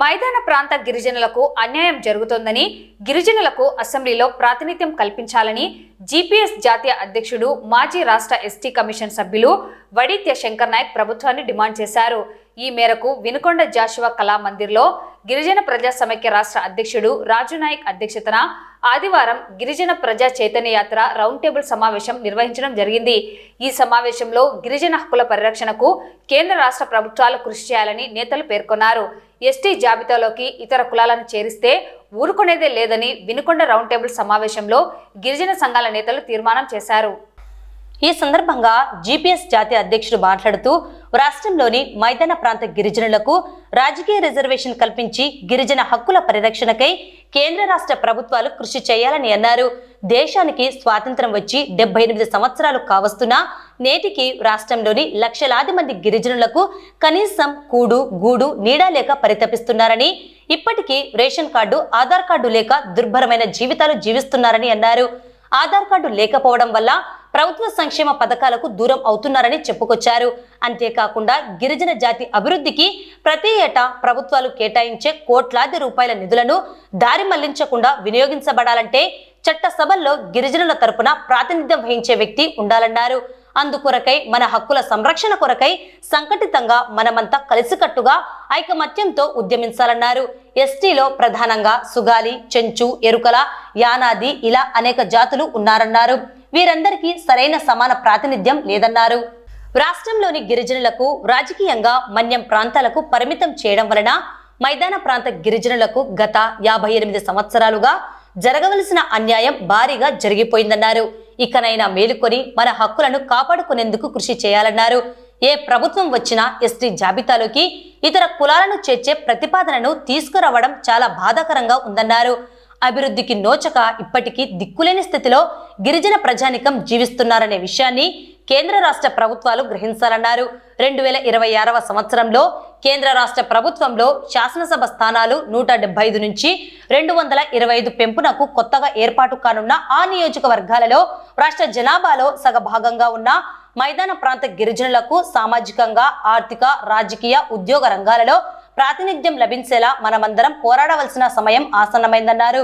మైదాన ప్రాంత గిరిజనులకు అన్యాయం జరుగుతోందని గిరిజనులకు అసెంబ్లీలో ప్రాతినిధ్యం కల్పించాలని జీపీఎస్ జాతీయ అధ్యక్షుడు మాజీ రాష్ట్ర ఎస్టీ కమిషన్ సభ్యులు వడిత్య శంకర్ నాయక్ ప్రభుత్వాన్ని డిమాండ్ చేశారు. ఈ మేరకు వినుకొండ జాషువా కళా మందిర్లో గిరిజన ప్రజా సమైక్య రాష్ట్ర అధ్యక్షుడు రాజు నాయక్ అధ్యక్షతన ఆదివారం గిరిజన ప్రజా చైతన్య యాత్ర రౌండ్ టేబుల్ సమావేశం నిర్వహించడం జరిగింది. ఈ సమావేశంలో గిరిజన హక్కుల పరిరక్షణకు కేంద్ర రాష్ట్ర ప్రభుత్వాలు కృషి చేయాలని నేతలు పేర్కొన్నారు. ఎస్టీ జాబితాలోకి ఇతర కులాలను చేరిస్తే ఊరుకునేదే లేదని వినుకొండ రౌండ్ టేబుల్ సమావేశంలో గిరిజన సంఘాల నేతలు తీర్మానం చేశారు. ఈ సందర్భంగా జీపీఎస్ జాతీయ అధ్యక్షుడు మాట్లాడుతూ రాష్ట్రంలోని మైదాన ప్రాంత గిరిజనులకు రాజకీయ రిజర్వేషన్ కల్పించి గిరిజన హక్కుల పరిరక్షణకై కేంద్ర రాష్ట్ర ప్రభుత్వాలు కృషి చేయాలని అన్నారు. దేశానికి స్వాతంత్రం వచ్చి డెబ్బై ఎనిమిది సంవత్సరాలు కావస్తున్నా నేటికి రాష్ట్రంలోని లక్షలాది మంది గిరిజనులకు కనీసం కూడు గూడు నీడా లేక పరితపిస్తున్నారని ఇప్పటికీ రేషన్ కార్డు ఆధార్ కార్డు లేక దుర్భరమైన జీవితాలు జీవిస్తున్నారని అన్నారు. ఆధార్ కార్డు లేకపోవడం వల్ల ప్రభుత్వ సంక్షేమ పథకాలకు దూరం అవుతున్నారని చెప్పుకొచ్చారు. అంతేకాకుండా గిరిజన జాతి అభివృద్ధికి ప్రతి ఏటా ప్రభుత్వాలు కేటాయించే కోట్లాది రూపాయల నిధులను దారి మళ్ళించకుండా వినియోగించబడాలంటే చట్టసభల్లో గిరిజనుల తరపున ప్రాతినిధ్యం వహించే వ్యక్తి ఉండాలన్నారు. అందుకొరకై మన హక్కుల సంరక్షణ కొరకై సంఘటితంగా మనమంతా కలిసికట్టుగా ఐకమత్యంతో ఉద్యమించాలన్నారు. ఎస్టీలో ప్రధానంగా సుగాలి చెంచు ఎరుకల యానాది ఇలా అనేక జాతులు ఉన్నారన్నారు. వీరందరికీ సరైన సమాన ప్రాతినిధ్యం లేదన్నారు. రాష్ట్రంలోని గిరిజనులకు రాజకీయంగా మన్యం ప్రాంతాలకు పరిమితం చేయడం వలన మైదాన ప్రాంత గిరిజనులకు గత యాభై ఎనిమిది సంవత్సరాలుగా జరగవలసిన అన్యాయం భారీగా జరిగిపోయిందన్నారు. ఇకనైనా మేలుకొని మన హక్కులను కాపాడుకునేందుకు కృషి చేయాలన్నారు. ఏ ప్రభుత్వం వచ్చినా ఎస్టీ జాబితాలోకి ఇతర కులాలను చేర్చే ప్రతిపాదనను తీసుకురావడం చాలా బాధాకరంగా ఉందన్నారు. అభివృద్ధికి నోచక ఇప్పటికీ దిక్కులేని స్థితిలో గిరిజన ప్రజానికం జీవిస్తున్నారనే విషయాన్ని కేంద్ర రాష్ట్ర ప్రభుత్వాలు గ్రహించాలన్నారు. రెండు వేల ఇరవై ఆరవ సంవత్సరంలో కేంద్ర రాష్ట్ర ప్రభుత్వంలో శాసనసభ స్థానాలు నూట డెబ్బై ఐదు నుంచి రెండు వందల ఇరవై ఐదు పెంపునకు కొత్తగా ఏర్పాటు కానున్న ఆ నియోజకవర్గాలలో రాష్ట్ర జనాభాలో సగభాగంగా ఉన్న మైదాన ప్రాంత గిరిజనులకు సామాజికంగా ఆర్థిక రాజకీయ ఉద్యోగ రంగాలలో ప్రాతినిధ్యం లభించేలా మనమందరం పోరాడవలసిన సమయం ఆసన్నమైందన్నారు.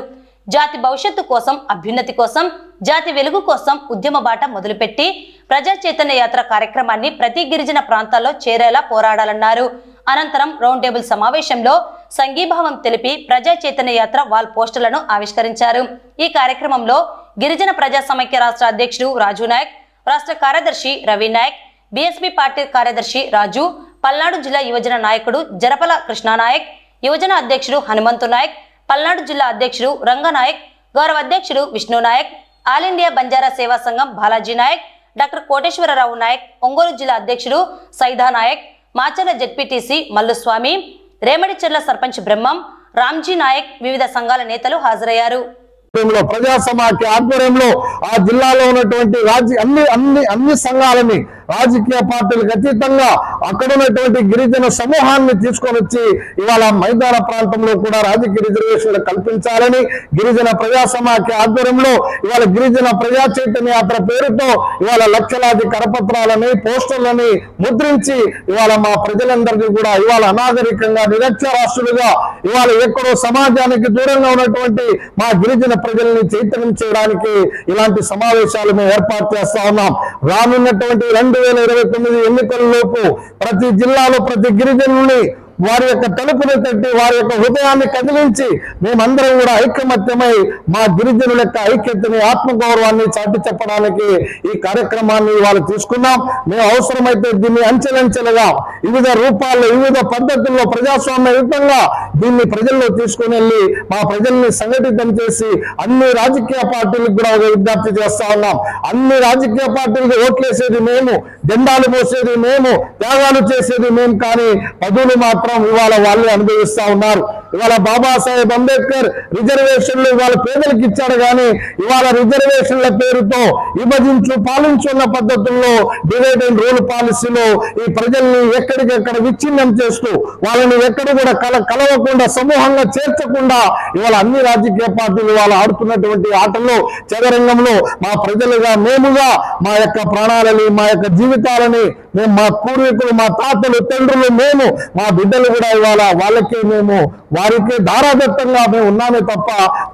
జాతి భవిష్యత్తు కోసం అభ్యున్నతి కోసం జాతి వెలుగు కోసం ఉద్యమ బాట మొదలుపెట్టి ప్రజా చైతన్య యాత్ర కార్యక్రమాన్ని ప్రతి గిరిజన ప్రాంతాల్లో చేరేలా పోరాడాలన్నారు. అనంతరం రౌండ్ టేబుల్ సమావేశంలో సంఘీభావం తెలిపి ప్రజా చైతన్య యాత్ర వాల్ పోస్టర్లను ఆవిష్కరించారు. ఈ కార్యక్రమంలో గిరిజన ప్రజా సమైక్య రాష్ట్ర అధ్యక్షుడు రాజు నాయక్ రాష్ట్ర కార్యదర్శి రవి నాయక్ బీఎస్పీ పార్టీ కార్యదర్శి రాజు పల్నాడు జిల్లా యువజన నాయకుడు జరపల కృష్ణానాయక్ యువజన అధ్యక్షుడు హనుమంతు నాయక్ పల్నాడు జిల్లా అధ్యక్షుడు రంగనాయక్ గౌరవ అధ్యక్షుడు Vishnu Nayak all India Banjara Seva Sangham Balaji Nayak doctor Koteswararao Nayak Ongole జిల్లా అధ్యక్షుడు సైదా నాయక్ మాచర్ల జడ్పీటీసీ మల్లుస్వామి రేమడిచెర్ల సర్పంచ్ బ్రహ్మం రామ్జీ నాయక్ వివిధ సంఘాల నేతలు హాజరయ్యారు. ప్రజా సమాఖ్య ఆధ్వర్యంలో ఆ జిల్లాలో ఉన్నటువంటి రాజ్య అన్ని అన్ని అన్ని సంఘాలని రాజకీయ పార్టీలకు అతీతంగా అక్కడ ఉన్నటువంటి గిరిజన సమూహాన్ని తీసుకొని వచ్చి ఇవాళ మైదాన ప్రాంతంలో కూడా రాజకీయ రిజర్వేషన్లు కల్పించాలని గిరిజన ప్రజా సమాఖ్య ఆధ్వర్యంలో ఇవాళ గిరిజన ప్రజా చైతన్య యాత్ర పేరుతో ఇవాళ లక్షలాది కరపత్రాలని పోస్టర్లని ముద్రించి ఇవాళ మా ప్రజలందరినీ కూడా ఇవాళ అనాగరికంగా నిరక్షరాస్తులుగా ఇవాళ ఎక్కడో సమాజానికి దూరంగా ఉన్నటువంటి మా గిరిజన ప్రజల్ని చైతన్యం చేయడానికి ఇలాంటి సమావేశాలు మేము ఏర్పాటు చేస్తా ఉన్నాం. రానున్నటువంటి రెండు రెండు వేల ఇరవై తొమ్మిది ఎన్నికల లోపు ప్రతి జిల్లాలో ప్రతి గిరిజనుల్ని వారి యొక్క తలుపులు తట్టి వారి యొక్క హృదయాన్ని కదిలించి మేమందరం కూడా ఐకమత్యమై మా గిరిజనుల యొక్క ఐక్యతని ఆత్మగౌరవాన్ని చాటి చెప్పడానికి ఈ కార్యక్రమాన్ని వాళ్ళు తీసుకున్నాం. మేము అవసరమైతే దీన్ని అంచెలంచెలుగా వివిధ రూపాల్లో వివిధ పద్ధతుల్లో ప్రజాస్వామ్యయుతంగా దీన్ని ప్రజల్లో తీసుకుని వెళ్ళి మా ప్రజల్ని సంఘటితం చేసి అన్ని రాజకీయ పార్టీలకు కూడా ఒక విజ్ఞప్తి చేస్తా ఉన్నాం. అన్ని రాజకీయ పార్టీలకు ఓట్లేసేది మేము. జెండాలు మోసేది మేము త్యాగాలు చేసేది మేము కానీ పదులు మాత్రం ఇవాళ వాళ్ళే అనుభవిస్తా ఉన్నారు. ఇవాళ బాబాసాహెబ్ అంబేద్కర్ రిజర్వేషన్లు ఇవాళ పేదలకు ఇచ్చాడు కానీ ఇవాళ రిజర్వేషన్ల పేరుతో విభజించు పాలించున్న పద్ధతుల్లో డివైడ్ అండ్ రూల్ పాలసీలో ఈ ప్రజల్ని ఎక్కడికెక్కడ విచ్ఛిన్నం చేస్తూ వాళ్ళని ఎక్కడ కూడా కల కలవకుండా సమూహంగా చేర్చకుండా ఇవాళ అన్ని రాజకీయ పార్టీలు ఇవాళ ఆడుతున్నటువంటి ఆటల్లో చదరంగంలో మా ప్రజలుగా మేముగా మా యొక్క ప్రాణాలని మా యొక్క কারণে మేము మా పూర్వీకులు మా తాతలు తండ్రులు మేము మా బిడ్డలు కూడా ఇవాళ వాళ్ళకే మేము వారికి ధారాదత్తంగా మేము ఉన్నామే తప్ప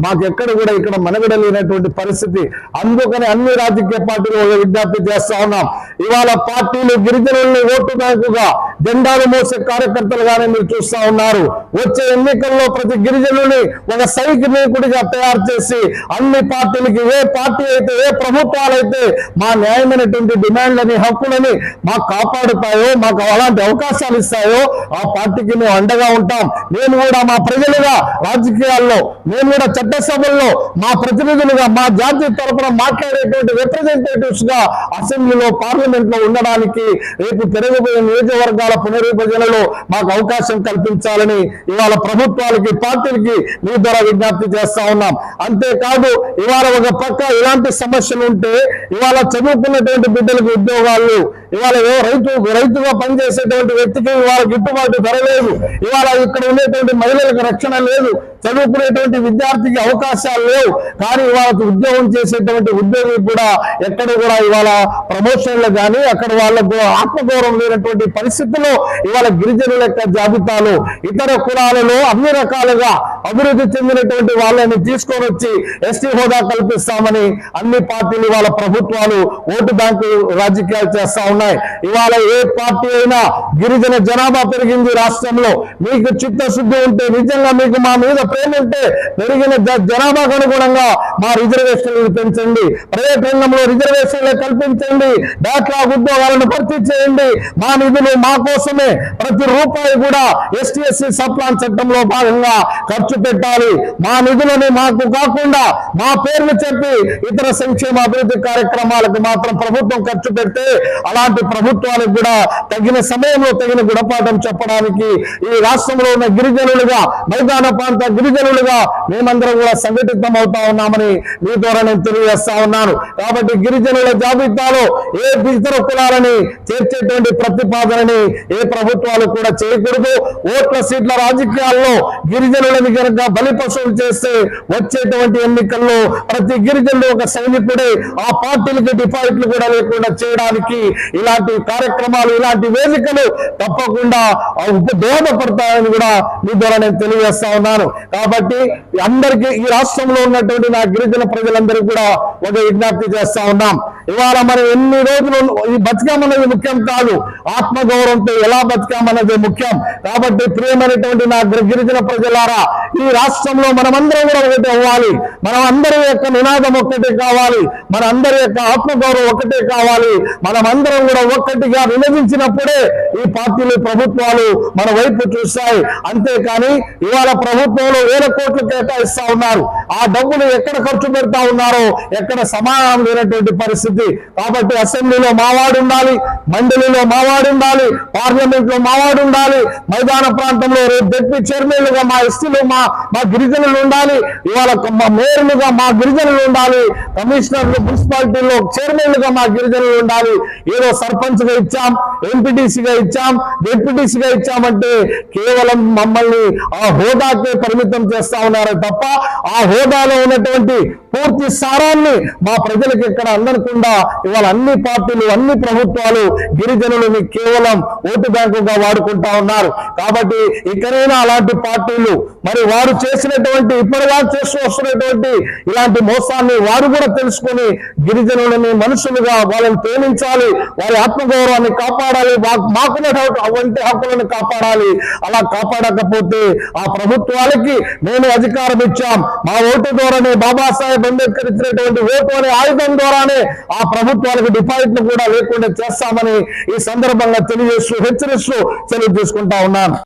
మాకెక్కడ కూడా ఇక్కడ మనగడ లేనటువంటి పరిస్థితి. అందుకని అన్ని రాజకీయ పార్టీలు ఒక విజ్ఞప్తి చేస్తా ఉన్నాం. ఇవాళ పార్టీలు గిరిజనుల్ని ఓటు బ్యాంకుగా జెండాలు మోసే కార్యకర్తలుగానే మీరు చూస్తా ఉన్నారు. వచ్చే ఎన్నికల్లో ప్రతి గిరిజనుని ఒక సైనికుడిగా తయారు చేసి అన్ని పార్టీలకి ఏ పార్టీ అయితే ఏ ప్రభుత్వాలు అయితే మా న్యాయమైనటువంటి డిమాండ్లని హక్కులని మాకు కాపాడుతాయో మాకు అలాంటి అవకాశాలు ఇస్తాయో ఆ పార్టీకి మేము అండగా ఉంటాం. నేను కూడా మా ప్రజలుగా రాజకీయాల్లో నేను కూడా చట్టసభల్లో మా ప్రతినిధులుగా మా జాతి తరపున మాట్లాడేటువంటి రిప్రజెంటేటివ్స్గా అసెంబ్లీలో పార్లమెంట్లో ఉండడానికి రేపు పెరగబోయే నియోజకవర్గాల పునర్విభజనలో మాకు అవకాశం కల్పించాలని ఇవాళ ప్రభుత్వాలకి పార్టీలకి మీ ద్వారా విజ్ఞప్తి చేస్తా ఉన్నాం. అంతేకాదు ఇవాళ ఒక పక్క ఇలాంటి సమస్యలు ఉంటే ఇవాళ చదువుకున్నటువంటి బిడ్డలకు ఉద్యోగాలు ఇవాళ ఏ రైతు రైతుగా పనిచేసేటువంటి వ్యక్తికి ఇవాళ గిట్టుబాటు ధర లేదు. ఇవాళ ఇక్కడ ఉండేటువంటి మహిళలకు రక్షణ లేదు. చదువుకునేటువంటి విద్యార్థికి అవకాశాలు లేవు. కానీ వాళ్ళకి ఉద్యోగం చేసేటువంటి ఉద్యోగి కూడా ఎక్కడ కూడా ఇవాళ ప్రమోషన్లు కానీ అక్కడ వాళ్ళకు ఆత్మగౌరవం లేనటువంటి పరిస్థితుల్లో ఇవాళ గిరిజనుల యొక్క జాబితాలు ఇతర కులాలలో అన్ని రకాలుగా అభివృద్ధి చెందినటువంటి వాళ్ళని తీసుకొని వచ్చి ఎస్టీ హోదా కల్పిస్తామని అన్ని పార్టీలు ఇవాళ ప్రభుత్వాలు ఓటు బ్యాంకు రాజకీయాలు చేస్తా ఉన్నారు ఉన్నాయి. ఇవాళ ఏ పార్టీ అయినా గిరిజన జనాభా పెరిగింది రాష్ట్రంలో. మీకు చిత్తశుద్ధి ఉంటే నిజంగా మీకు మా మీద ప్రేమ ఉంటే పెరిగిన జనాభాకు అనుగుణంగా మా రిజర్వేషన్లు పెంచండి. ప్రైవేట్ రంగంలో రిజర్వేషన్లు కల్పించండి. బ్యాక్లాగ్ ఉద్యోగాలను భర్తీ చేయండి. మా నిధులు మా కోసమే ప్రతి రూపాయి కూడా ఎస్టీఎస్సీ సప్లాన్ చట్టంలో భాగంగా ఖర్చు పెట్టాలి. మా నిధులని మాకు కాకుండా మా పేర్లు చెప్పి ఇతర సంక్షేమ అభివృద్ధి కార్యక్రమాలకు మాత్రం ప్రభుత్వం ఖర్చు పెడితే అలాంటి ప్రభుత్వాలకు కూడా తగిన సమయంలో తగిన గుణపాఠం చెప్పడానికి ఈ రాష్ట్రంలో ఉన్న గిరిజనులుగా మైదాన ప్రాంత గిరిజనులుగా మేమందరం కూడా సంఘటితం అవుతా ఉన్నామని మీ ద్వారా నేను తెలియజేస్తా ఉన్నాను. కాబట్టి గిరిజనుల జాబితాలో ఏ ఇతర కులాలని చేర్చేటువంటి ప్రతిపాదనని ఏ ప్రభుత్వాలు కూడా చేయకూడదు. ఓట్ల సీట్ల రాజకీయాల్లో గిరిజనులని కనుక బలి చేస్తే వచ్చేటువంటి ఎన్నికల్లో ప్రతి గిరిజనుడు ఒక సైనికుడే ఆ పార్టీలకి డిపాజిట్లు కూడా లేకుండా చేయడానికి ఇలాంటి కార్యక్రమాలు ఇలాంటి వేదికలు తప్పకుండా దోహదపడతాయని కూడా మీ ద్వారా నేను తెలియజేస్తా ఉన్నాను. కాబట్టి అందరికీ ఈ రాష్ట్రంలో ఉన్నటువంటి నా గిరిజన ప్రజలందరికీ కూడా ఒక విజ్ఞప్తి చేస్తా ఉన్నాం. ఇవాళ మనం ఎన్ని రోజులు ఈ బతికామన్నది ముఖ్యం కాదు. ఆత్మగౌరవంతో ఎలా బతికామన్నది ముఖ్యం. కాబట్టి ప్రియమైనటువంటి నా గిరిజన ప్రజలారా ఈ రాష్ట్రంలో మనమందరం కూడా ఒకటి అవ్వాలి. మనం అందరి యొక్క నినాదం ఒక్కటే కావాలి. మన అందరి యొక్క ఆత్మగౌరవం ఒకటే కావాలి. మనమందరం కూడా ఒక్కటిగా విభజించినప్పుడే ఈ పార్టీలు ప్రభుత్వాలు మన వైపు చూస్తాయి. అంతేకాని ఇవాళ ప్రభుత్వంలో వేల కోట్లు కేటాయిస్తా ఉన్నారు. ఆ డబ్బులు ఎక్కడ ఖర్చు పెడతా ఉన్నారో ఎక్కడ సమాధానం లేనటువంటి పరిస్థితి. కాబట్టి అసెంబ్లీలో మావాడు ఉండాలి మండలిలో మావాడు ఉండాలి పార్లమెంట్లో మావాడు ఉండాలి మైదాన ప్రాంతంలో రేపు డిప్యూటీ చైర్మన్లుగా మా ఎస్టీలు మా మా గిరిజనులు ఉండాలి ఇవాళ మా మేయర్లుగా మా గిరిజనులు ఉండాలి కమిషనర్లు మున్సిపాలిటీలో చైర్మన్లుగా మా గిరిజనులు ఉండాలి ఏదో సర్పంచ్గా ఇచ్చాం ఎంపీటీసీగా ఇచ్చాం డిప్యూటీసీగా ఇచ్చామంటే కేవలం మమ్మల్ని ఆ హోదాకే పరిమితం చేస్తా ఉన్నారు తప్ప ఆ హోదాలో ఉన్నటువంటి పూర్తి సారాన్ని మా ప్రజలకు ఇక్కడ అందకుండా ఇవాళ అన్ని పార్టీలు అన్ని ప్రభుత్వాలు గిరిజనులని కేవలం ఓటు బ్యాంకుగా వాడుకుంటా ఉన్నారు. కాబట్టి ఇకనైనా అలాంటి పార్టీలు మరి వారు చేసినటువంటి ఇప్పటిగా చేస్తూ వస్తున్నటువంటి ఇలాంటి మోసాన్ని వారు కూడా తెలుసుకొని గిరిజనులని మనుషులుగా వాళ్ళని ప్రేమించాలి వారి ఆత్మగౌరవాన్ని కాపాడాలి వా- మాకున్న వంటి హక్కులను కాపాడాలి. అలా కాపాడకపోతే ఆ ప్రభుత్వాలకి మేము అధికారం ఇచ్చాం. మా ఓటు ద్వారానే బాబాసాహెబ్ అంబేద్కర్ ఇచ్చినటువంటి ఓటు అనే ఆయుధం ద్వారానే ఆ ప్రభుత్వాలకు డిపాజిట్లు కూడా లేకుండా చేస్తామని ఈ సందర్భంగా తెలియజేస్తూ హెచ్చరిస్తూ సెలవు తీసుకుంటా ఉన్నాను.